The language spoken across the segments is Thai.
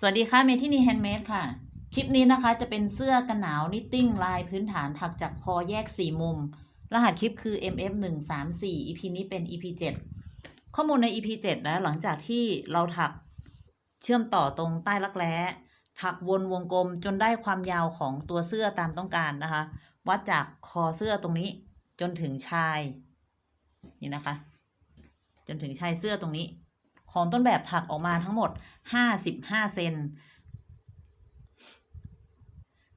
สวัสดีค่ะเมทินีแฮนด์เมดค่ะ คลิปนี้นะคะจะเป็นเสื้อกันหนาวนิตติ้งลายพื้นฐานถักจากคอแยก 4 มุม รหัสคลิปคือ MF 1 3 4 EP นี้เป็น EP 7 ข้อมูลใน EP 7 นะ หลังจากที่เราถักเชื่อมต่อตรงใต้รักแร้ถักวนวงกลมจนได้ความยาวของตัวเสื้อตามต้องการนะคะ วัดจากคอเสื้อตรงนี้จนถึงชาย นี่นะคะ จนถึงชายเสื้อตรงนี้ ของต้นแบบถักออกมาทั้งหมด 55เซน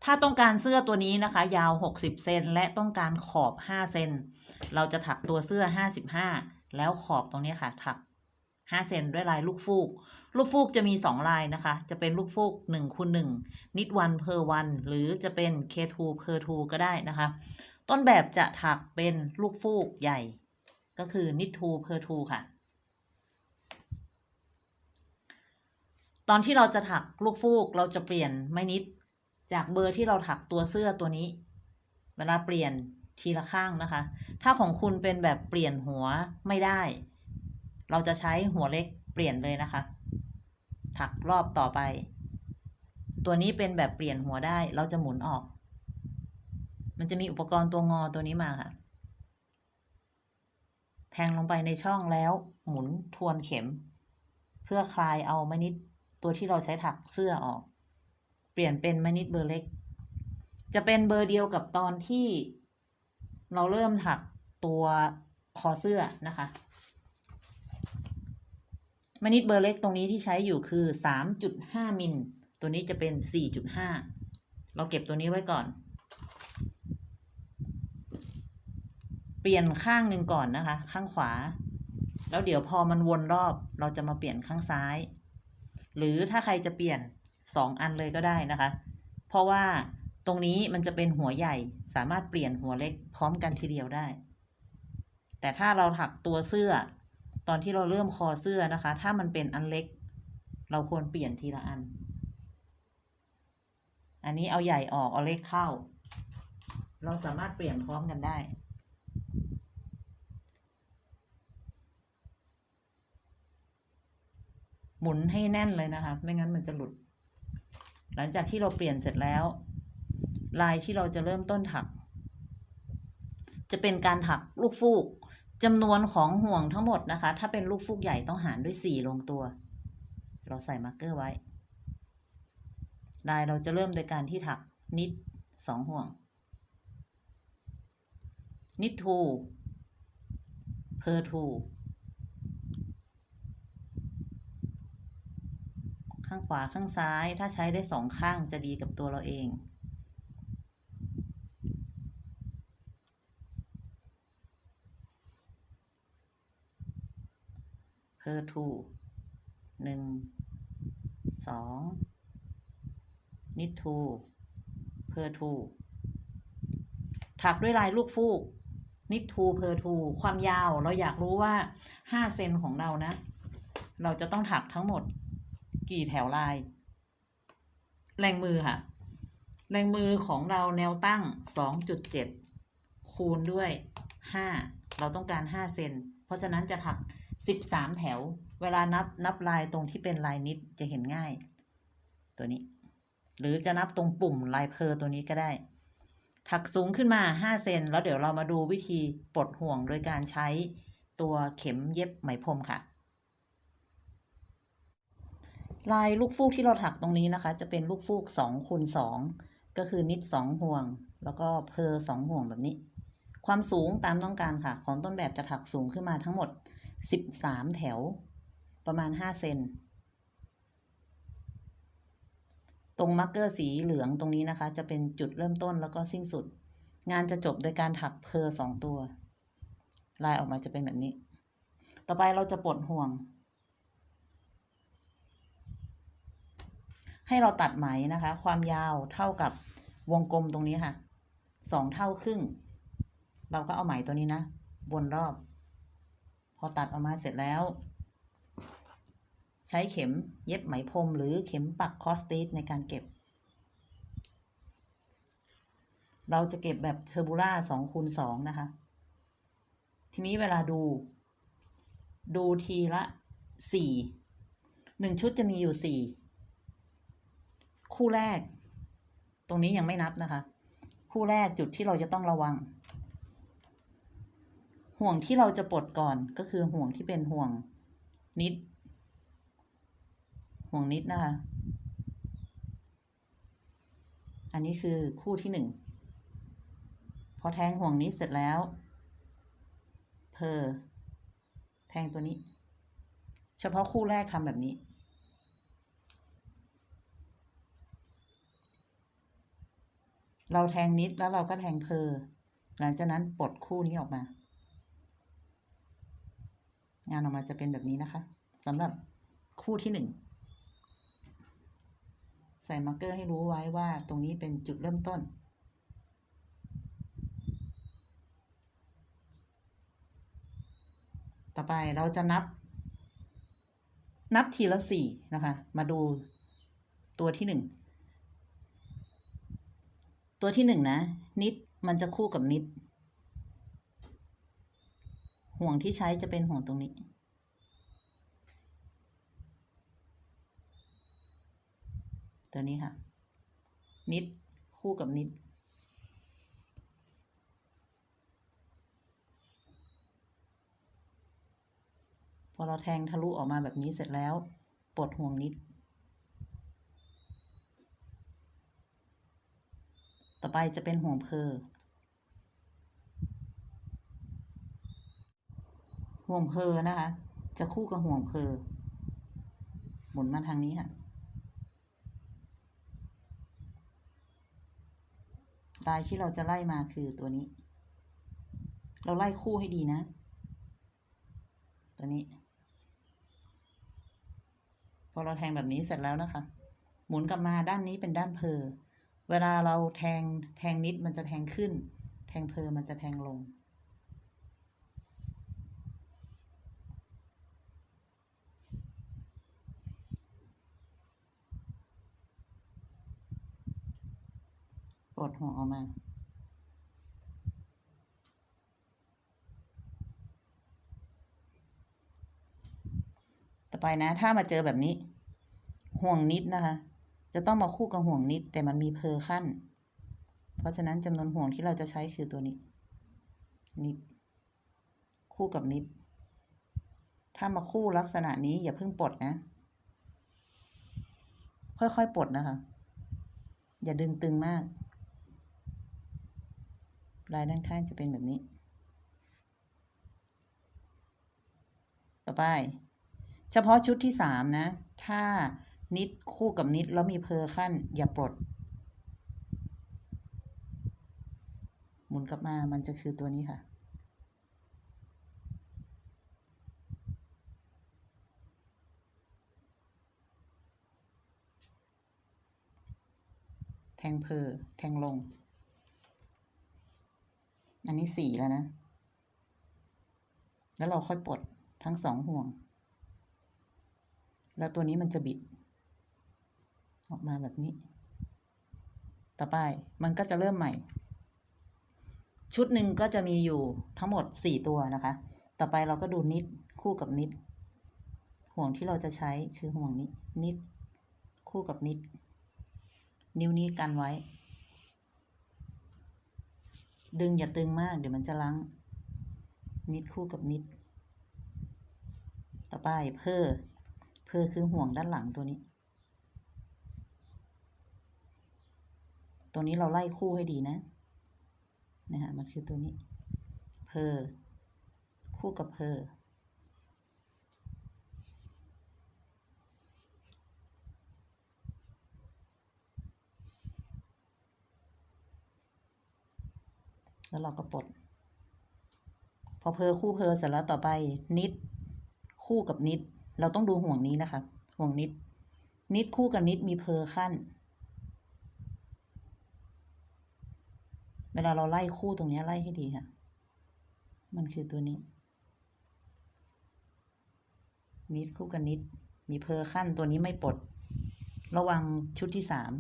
ถ้าต้องการเสื้อตัวนี้นะคะ ยาว60เซนและต้องการขอบ5เซนเราจะถักตัวเสื้อ55แล้วขอบตรงนี้ค่ะ ถัก5เซนด้วยลายลูกฟูก ลูกฟูกจะมี2ลายนะคะ จะเป็นลูกฟูก1คูณ1นิดวันเพอร์วันหรือจะเป็น K2 เพอร์2ก็ได้นะคะ ต้นแบบจะถักเป็นลูกฟูกใหญ่ ก็คือนิดทูเพอร์ทูค่ะ ตอนที่เราจะถักลูกฟูกเราจะเปลี่ยนไม่นิด จากเบอร์ที่เราถักตัวเสื้อตัวนี้ เวลาเปลี่ยนทีละข้างนะคะ ถ้าของคุณเป็นแบบเปลี่ยนหัวไม่ได้ เราจะใช้หัวเล็กเปลี่ยนเลยนะคะ ถักรอบต่อไป ตัวนี้เป็นแบบเปลี่ยนหัวได้ เราจะหมุนออก มันจะมีอุปกรณ์ตัวงอตัวนี้มาค่ะแทงลงไปในช่องแล้วหมุนทวนเข็ม เพื่อคลายเอาไม้นิด ตัวที่เราใช้ถักเสื้อออก เปลี่ยนเป็นมนิดเบอร์เล็ก จะเป็นเบอร์เดียวกับตอนที่เราเริ่มถักตัวคอเสื้อนะคะมนิดเบอร์เล็กตรงนี้ที่ใช้อยู่คือ 3.5มิล ตัวนี้จะเป็น 4.5 เราเก็บตัวนี้ไว้ก่อน เปลี่ยนข้างหนึ่งก่อนนะคะ ข้างขวา แล้วเดี๋ยวพอมันวนรอบเราจะมาเปลี่ยนข้างซ้าย หรือถ้าใครจะเปลี่ยนสองอันเลยก็ได้นะคะ เพราะว่าตรงนี้มันจะเป็นหัวใหญ่สามารถเปลี่ยนหัวเล็กพร้อมกันทีเดียวได้ แต่ถ้าเราถักตัวเสื้อ ตอนที่เราเริ่มคอเสื้อนะคะ ถ้ามันเป็นอันเล็ก เราควรเปลี่ยนทีละอัน อันนี้เอาใหญ่ออกเอาเล็กเข้า เราสามารถเปลี่ยนพร้อมกันได้ หมุนให้แน่นเลยนะคะ ไม่งั้นมันจะหลุด หลังจากที่เราเปลี่ยนเสร็จแล้ว ลายที่เราจะเริ่มต้นถัก จะเป็นการถักลูกฟูกจำนวนของห่วงทั้งหมดนะคะ ถ้าเป็นลูกฟูกใหญ่ต้องหารด้วยสี่ลงตัว เราใส่มาร์กเกอร์ไว้ ลายเราจะเริ่มโดยการที่ถักนิดสองห่วง นิดทูเพอร์ทู ข้างขวาข้างซ้าย ถ้าใช้ได้สองข้างจะดีกับตัวเราเอง เพอร์ทูหนึ่งสองนิดทูเพอร์ทูถักด้วยลายลูกฟูก นิดทูเพอร์ทูความยาวเราอยากรู้ว่าห้าเซนของเรานะ เราจะต้องถักทั้งหมด กี่แถวลาย แรงมือค่ะ แรงมือของเราแนวตั้ง 2.7 คูณด้วย 5 เราต้องการ 5 เซน เพราะฉะนั้นจะถัก 13 แถว เวลานับนับลายตรงที่เป็นลายนิดจะเห็นง่าย ตัวนี้ หรือจะนับตรงปุ่มลายเพอตัวนี้ก็ได้ ถักสูงขึ้นมา 5 เซน แล้วเดี๋ยวเรามาดูวิธีปลดห่วงโดยการใช้ตัวเข็มเย็บไหมพรมค่ะ ลายลูกฟูกที่เราถักตรงนี้นะคะ จะเป็นลูกฟูกสองคูณสองก็คือนิดสองห่วง แล้วก็เพอสองห่วงแบบนี้ ความสูงตามต้องการค่ะ ของต้นแบบจะถักสูงขึ้นมาทั้งหมดสิบสามแถว ประมาณห้าเซนตรงมาร์กเกอร์สีเหลืองตรงนี้นะคะ จะเป็นจุดเริ่มต้นแล้วก็สิ้นสุด งานจะจบโดยการถักเพอสองตัว ลายออกมาจะเป็นแบบนี้ ต่อไปเราจะปลดห่วง ให้เราตัดไหมนะคะ ความยาวเท่ากับวงกลมตรงนี้ค่ะสองเท่าครึ่ง เราก็เอาไหมตัวนี้นะ วนรอบ พอตัดออกมาเสร็จแล้ว ใช้เข็มเย็บไหมพรมหรือเข็มปักคอสตีสในการเก็บ เราจะเก็บแบบเทอร์บูล่าสองคูณสองนะคะ ทีนี้เวลาดู ดูทีละสี่หนึ่งชุดจะมีอยู่สี่ คู่แรก ตรงนี้ยังไม่นับนะคะ คู่แรกจุดที่เราจะต้องระวัง ห่วงที่เราจะปลดก่อนก็คือห่วงที่เป็นห่วงนิด ห่วงนิดนะคะ อันนี้คือคู่ที่หนึ่งพอแทงห่วงนี้เสร็จแล้ว เพอแทงตัวนี้ เฉพาะคู่แรกทำแบบนี้ เราแทงนิดแล้วเราก็แทงเพอหลังจากนั้นปลดคู่นี้ออกมา งานออกมาจะเป็นแบบนี้นะคะสำหรับคู่ที่หนึ่งใส่มาร์กเกอร์ให้รู้ไว้ว่าตรงนี้เป็นจุดเริ่มต้น ต่อไปเราจะนับ นับทีละสี่นะคะ มาดูตัวที่หนึ่ง ตัวที่หนึ่งนะ นิดมันจะคู่กับนิด ห่วงที่ใช้จะเป็นห่วงตรงนี้ ตัวนี้ค่ะ นิดคู่กับนิด พอเราแทงทะลุออกมาแบบนี้เสร็จแล้ว ปลดห่วงนิด ต่ อไปจะเป็นห่วงเพอห่วงเพอนะคะ จะคู่กับห่วงเพอหมุนมาทางนี้ค่ะลายที่เราจะไล่มาคือตัวนี้ เราไล่คู่ให้ดีนะ ตัวนี้ พอเราแทงแบบนี้เสร็จแล้วนะคะ หมุนกลับมาด้านนี้เป็นด้านเพอ เวลาเราแทงแทงนิดมันจะแทงขึ้น แทงเพอมันจะแทงลง ปลดห่วออกมาต่อไปนะ ถ้ามาเจอแบบนี้ ห่วงนิดนะคะ จะต้องมาคู่กับห่วงนิด แต่มันมีเพอขั้น เพราะฉะนั้นจำนวนห่วงที่เราจะใช้คือตัวนี้ นิด คู่กับนิด ถ้ามาคู่ลักษณะนี้อย่าเพิ่งปลดนะ ค่อยๆปลดนะคะ อย่าดึงตึงมากลายด้านข้างจะเป็นแบบนี้ ต่อไป เฉพาะชุดที่สามนะ ถ้า นิดคู่กับนิดแล้วมีเพอขั้น อย่าปลด หมุนกลับมามันจะคือตัวนี้ค่ะ แทงเพอแทงลง อันนี้สี่แล้วนะ แล้วเราค่อยปลดทั้งสองห่วง แล้วตัวนี้มันจะบิด ออกมาแบบนี้ ต่อไปมันก็จะเริ่มใหม่ ชุดหนึ่งก็จะมีอยู่ทั้งหมดสี่ตัวนะคะ ต่อไปเราก็ดูนิดคู่กับนิด ห่วงที่เราจะใช้คือห่วงนี้ นิด คู่กับนิด นิ้วนี้กันไว้ ดึงอย่าตึงมาก เดี๋ยวมันจะลังนิดคู่กับนิด ต่อไปเพอเพอคือห่วงด้านหลังตัวนี้ ตัวนี้เราไล่คู่ให้ดีนะนะฮะมันคือตัวนี้เพอคู่กับเพอแล้วเราก็ปลด พอเพอคู่เพอเสร็จแล้วต่อไปนิด คู่กับนิด เราต้องดูห่วงนี้นะคะ ห่วงนิด นิดคู่กับนิดมีเพอขั้น เวลาเราไล่คู่ตรงนี้ไล่ให้ดีค่ะ มันคือตัวนี้นิดคู่กับนิด มีเพอร์ขั้นตัวนี้ไม่ปลด ระวังชุดที่สาม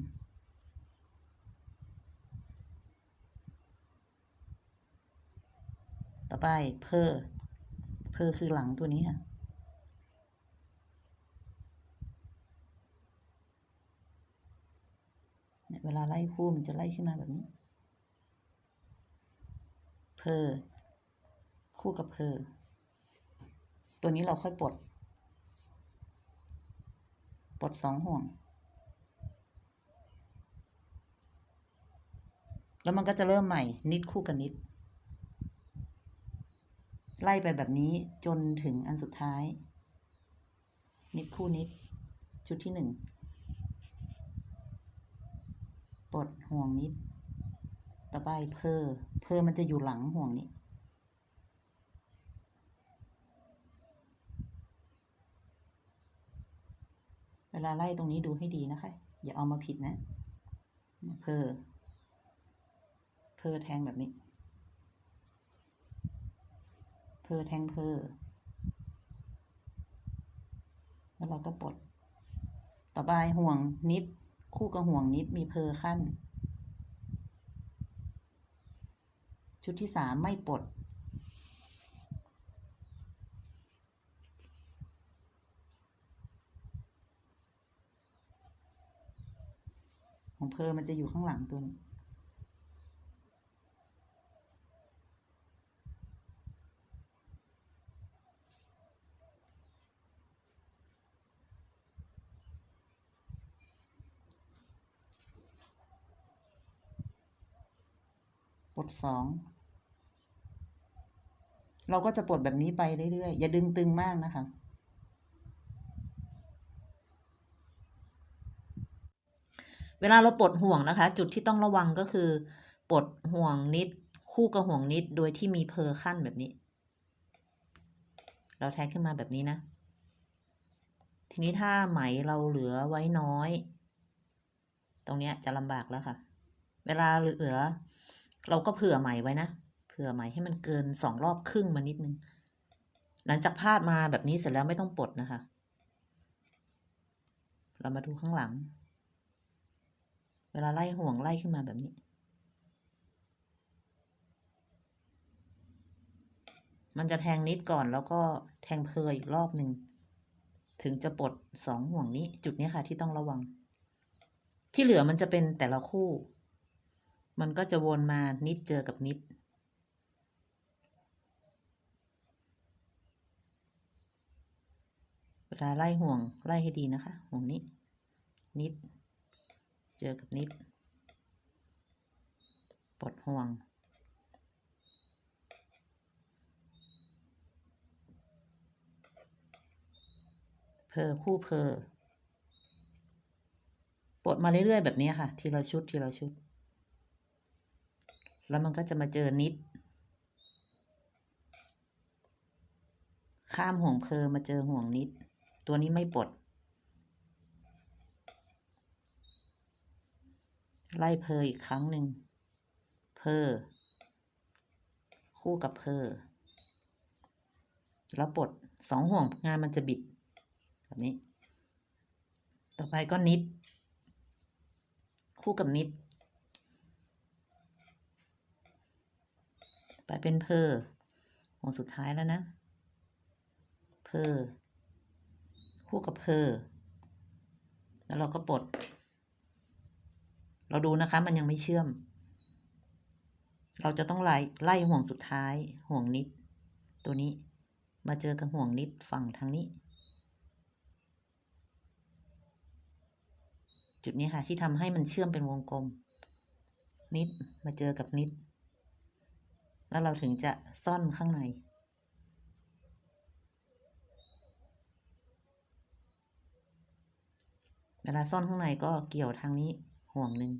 ต่อไปเพอเพอคือหลังตัวนี้ค่ะเวลาไล่คู่มันจะไล่ขึ้นมาแบบนี้ อ คู่กับเพอ ตัวนี้เราค่อยปลด ปลดสองห่วง แล้วมันก็จะเริ่มใหม่ นิดคู่กับนิด ไล่ไปแบบนี้จนถึงอันสุดท้าย นิดคู่นิด ชุดที่หนึ่ง ปลดห่วงนิด ต่อไปเพอเพอมันจะอยู่หลังห่วงนี้เวลาไล่ตรงนี้ดูให้ดีนะคะ อย่าเอามาผิดนะ เพอเพอแทงแบบนี้ เพอแทงเพอแล้วเราก็ปลด ต่อไปห่วงนิด คู่กับห่วงนิดมีเพอขั้น ชุดที่สามไม่ปลด ของเพอมันจะอยู่ข้างหลังตัวนี้ปลดสอง เราก็จะปลดแบบนี้ไปเรื่อยๆ อย่าดึงตึงมากนะคะ เวลาเราปลดห่วงนะคะ จุดที่ต้องระวังก็คือปลดห่วงนิด คู่กับห่วงนิดโดยที่มีเพอขั้นแบบนี้ เราแทงขึ้นมาแบบนี้นะ ทีนี้ถ้าไหมเราเหลือไว้น้อย ตรงเนี้ยจะลำบากแล้วค่ะ เวลาเหลือ เราก็เผื่อไหมไว้นะ ผื่อไหมให้มันเกินสองรอบครึ่งมานิดนึง หลังจากพาดมาแบบนี้เสร็จแล้วไม่ต้องปลดนะคะ เรามาดูข้างหลัง เวลาไล่ห่วงไล่ขึ้นมาแบบนี้ มันจะแทงนิดก่อนแล้วก็แทงเพลอีกรอบหนึ่ง ถึงจะปลดสองห่วงนี้ จุดนี้ค่ะที่ต้องระวัง ที่เหลือมันจะเป็นแต่ละคู่ มันก็จะวนมานิดเจอกับนิด เว ลาไล่ห่วงไล่ให้ดีนะคะ ห่วงนี้ นิด เจอกับนิด ปลดห่วง เพอคู่เพอปลดมาเรื่อยๆแบบนี้ค่ะ ทีละชุดทีละชุด แล้วมันก็จะมาเจอนิด ข้ามห่วงเพอมาเจอห่วงนิด ตัวนี้ไม่ปลด ไล่เพออีกครั้งหนึ่ง เพอ คู่กับเพอ แล้วปลดสองห่วงงานมันจะบิด แบบนี้ ต่อไปก็นิด คู่กับนิด ไปเป็นเพอห่วงสุดท้ายแล้วนะ เพอ คู่กับเพอแล้วเราก็ปลด เราดูนะคะ มันยังไม่เชื่อม เราจะต้องไล่ไล่ห่วงสุดท้าย ห่วงนิด ตัวนี้มาเจอกับห่วงนิดฝั่งทางนี้ จุดนี้ค่ะที่ทำให้มันเชื่อมเป็นวงกลม นิดมาเจอกับนิด แล้วเราถึงจะซ่อนข้างใน เวลาซ่อนข้างในก็เกี่ยวทางนี้ห่วงหนึ่ง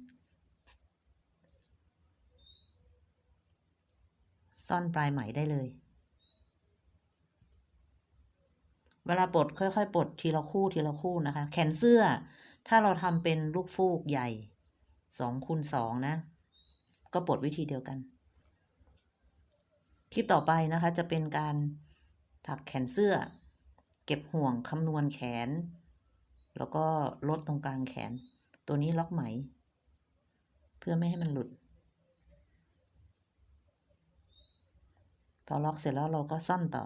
ซ่อนปลายไหมได้เลย เวลาปลดค่อยๆปลดทีละคู่ทีละคู่นะคะ แขนเสื้อ ถ้าเราทำเป็นลูกฟูกใหญ่สองคูณสองนะ ก็ปลดวิธีเดียวกัน คลิปต่อไปนะคะจะเป็นการถักแขนเสื้อ เก็บห่วงคำนวณแขน แล้วก็ลดตรงกลางแขน ตัวนี้ล็อกไหม เพื่อไม่ให้มันหลุด พอล็อกเสร็จแล้วเราก็ซ่อนต่อ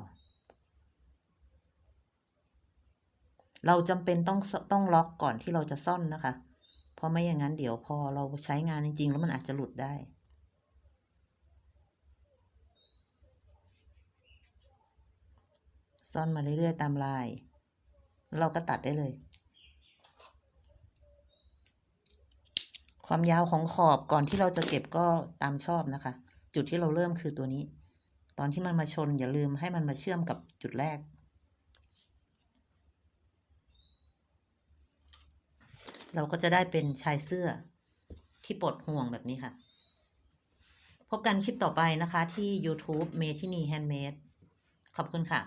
เราจำเป็นต้องต้องล็อกก่อนที่เราจะซ่อนนะคะ เพราะไม่อย่างนั้นเดี๋ยวพอเราใช้งานจริง ๆ แล้วมันอาจจะหลุดได้ซ่อนมาเรื่อยๆตามลาย เราก็ตัดได้เลย ความยาวของขอบก่อนที่เราจะเก็บก็ตามชอบนะคะ จุดที่เราเริ่มคือตัวนี้ ตอนที่มันมาชนอย่าลืมให้มันมาเชื่อมกับจุดแรก เราก็จะได้เป็นชายเสื้อที่ปลดห่วงแบบนี้ค่ะ พบกันคลิปต่อไปนะคะที่ YouTube เมทินีแฮนด์เมดขอบคุณค่ะ